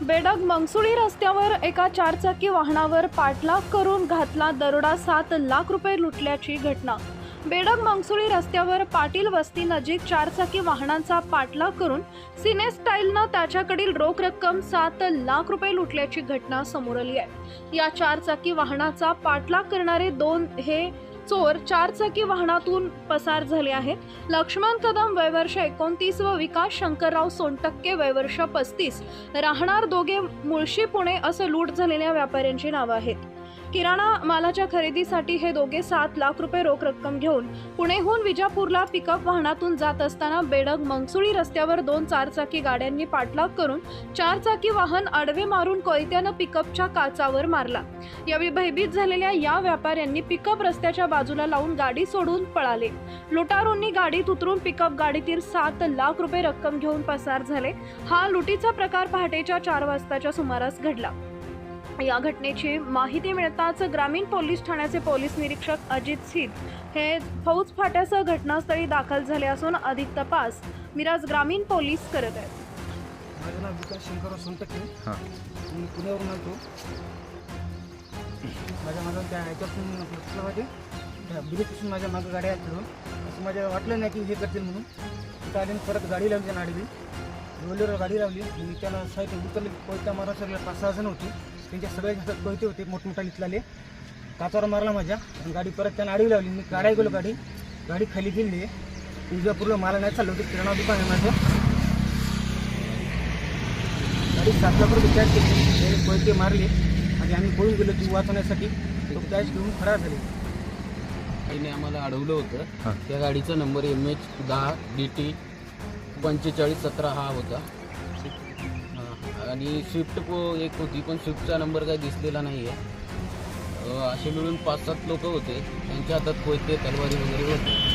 बेडक मंगसुळी रस्त्यावर एका चारचाकी वाहनावर पाठलाग करून घातला दरोडा सात लाख रुपये लुटल्याची घटना. बेडग मंगसुळी रस्त्यावर पाटील वस्ती नजीक चारचाकी वाहनांचा पाठलाग करून सिने स्टाईलनं त्याच्याकडील रोख रक्कम सात लाख रुपये लुटल्याची घटना समोर आली आहे. या चारचाकी वाहनाचा पाठलाग करणारे दोन हे चोर चारचाकी वाहनातून पसार झाले आहेत. लक्ष्मण कदम वयवर्ष एकोणतीस व विकास शंकरराव सोनटक्के वयवर्ष पस्तीस. राहणार दोघे मुळशी पुणे असं लूट झालेल्या व्यापाऱ्यांची नावं आहेत. किराणा मालाच्या खरेदीसाठी हे दोघे सात लाख रुपये रोख रक्कम घेऊन पुणेहून विजापूरला पिकअप वाहनातून जात असताना बेडग मंगसुळी रस्त्यावर दोन चारचाकी गाड्यांनी पाठलाग करून चारचाकी वाहन आडवे मारून कोयत्यानं पिकअपच्या काचावर मारला. यावेळी भयभीत झालेल्या या व्यापाऱ्यांनी पिकअप रस्त्याच्या बाजूला लावून गाडी सोडून पळाले. लुटारूंनी गाडीत उतरून पिकअप गाडीतील सात लाख रुपये रक्कम घेऊन पसार झाले. हा लुटीचा प्रकार पहाटेच्या चार वाजताच्या सुमारास घडला. या घटनेची माहिती मिळताच ग्रामीण पोलीस ठाण्याचे पोलीस निरीक्षक अजित सिद्ध हे फौज फाट्यासह घटनास्थळी दाखल झाले असून अधिक तपास मिराज ग्रामीण पोलीस करत आहेत. माझं नाव विकास शंकरराव सोनटक्के. हां. मी पुण्यावरून आलतो माझ्या मागं त्या पाहिजे त्या बिलीपासून माझ्या मागं गाड्या आहेत असं माझ्या वाटलं नाही की हे करतील म्हणून. तिथं आले परत गाडी लावली त्या नाडीली रोलीवर गाडी लावली. आणि त्याला साईड उतरले कोयता मारा सगळे पाच सहा जण होते. त्यांच्या सगळ्या हातात कोयते होते मोठमोठा इथलाले काचावर मारला माझ्या. आणि गाडी परत त्यानं आडवी लावली. मी काढाय गेलो गाडी. गाडी खाली गेली. विजापूरला मला नाही चाललं होतं. किराणा दुकान आहे माझं. गाडी सात लाख रुपये कॅश घेतली त्याने कोयते मारले. आणि आम्ही पळून गेलो ती वाचवण्यासाठी. तो कॅश घेऊन फरार झाले. आईने आम्हाला अडवलं. होतं. त्या गाडीचा नंबर एम एच दहा डी टी पंचेचाळीस सतरा हा होता. आणि स्विफ्ट को एक होती पण स्विफ्टचा नंबर काही दिसलेला नाही आहे असे मिळून पाच सात लोक होते. त्यांच्या हातात कोयते तलवारी वगैरे होते.